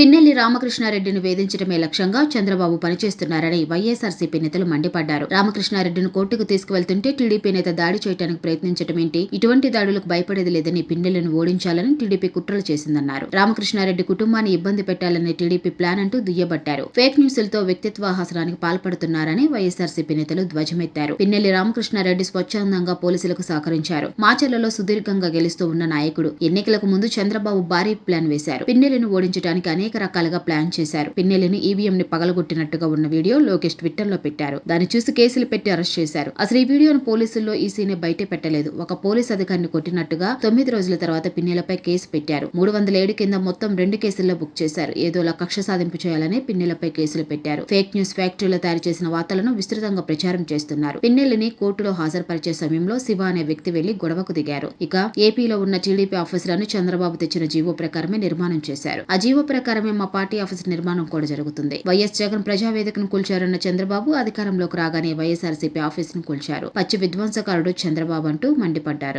పిన్నెల్లి రామకృష్ణారెడ్డిని వేధించడమే లక్ష్యంగా చంద్రబాబు పనిచేస్తున్నారని వైఎస్ఆర్సీపీ నేతలు మండిపడ్డారు. రామకృష్ణారెడ్డిని కోర్టుకు తీసుకువెళ్తుంటే టీడీపీ నేత దాడి చేయడానికి ప్రయత్నించడమేంటి ఇటువంటి దాడులకు భయపడేది లేదని పిన్నెల్లిని ఓడించాలని టీడీపీ కుట్రలు చేసిందన్నారు. రామకృష్ణారెడ్డి కుటుంబాన్ని ఇబ్బంది పెట్టాలనే టీడీపీ ప్లాన్ అంటూ దుయ్యబట్టారు. ఫేక్ న్యూస్లతో వ్యక్తిత్వ హాసనానికి పాల్పడుతున్నారని వైఎస్ఆర్సీపీ నేతలు ధ్వజమెత్తారు. పిన్నెల్లి రామకృష్ణారెడ్డి స్వచ్ఛందంగా పోలీసులకు సహకరించారు. మాచర్లలో సుదీర్ఘంగా గెలుస్తూ ఉన్న నాయకుడు. ఎన్నికలకు ముందు చంద్రబాబు భారీ ప్లాన్ వేశారు. పిన్నెల్లిని ఓడించడానికి అనేక రకాలుగా ప్లాన్ చేశారు. పిన్నెలిని ఈవీఎం ని పగలగొట్టినట్టుగా ఉన్న వీడియో లోకేష్ ట్విట్టర్లో పెట్టారు. దాన్ని చూసి కేసులు పెట్టి అరెస్ట్ చేశారు. అసలు ఈ వీడియోను పోలీసుల్లో ఈసీని బయట పెట్టలేదు. ఒక పోలీస్ అధికారిని కొట్టినట్టుగా తొమ్మిది రోజుల తర్వాత పిన్నెలపై కేసు పెట్టారు. మూడు వందల ఏడు కింద మొత్తం రెండు కేసుల్లో బుక్ చేశారు. ఏదోలా కక్ష సాధింపు చేయాలని పిన్నెలపై కేసులు పెట్టారు. ఫేక్ న్యూస్ ఫ్యాక్టరీలో తయారు చేసిన వార్తలను విస్తృతంగా ప్రచారం చేస్తున్నారు. పిన్నెల్లిని కోర్టులో హాజరుపరిచే సమయంలో శివ అనే వ్యక్తి వెళ్ళి గొడవకు దిగారు. ఇక ఏపీలో ఉన్న టీడీపీ ఆఫీసులను చంద్రబాబు తెచ్చిన జీవో ప్రకారమే నిర్మాణం చేశారు. ఆ జీవో ప్రకారం ప్రకారమే మా పార్టీ ఆఫీస్ నిర్మాణం కూడా జరుగుతుంది. వైఎస్ జగన్ ప్రజావేదికను కూల్చారన్న చంద్రబాబు అధికారంలోకి రాగానే వైఎస్ఆర్సీపీ ఆఫీసును కూల్చారు. పచ్చి విధ్వంసకారుడు చంద్రబాబు అంటూ మండిపడ్డారు.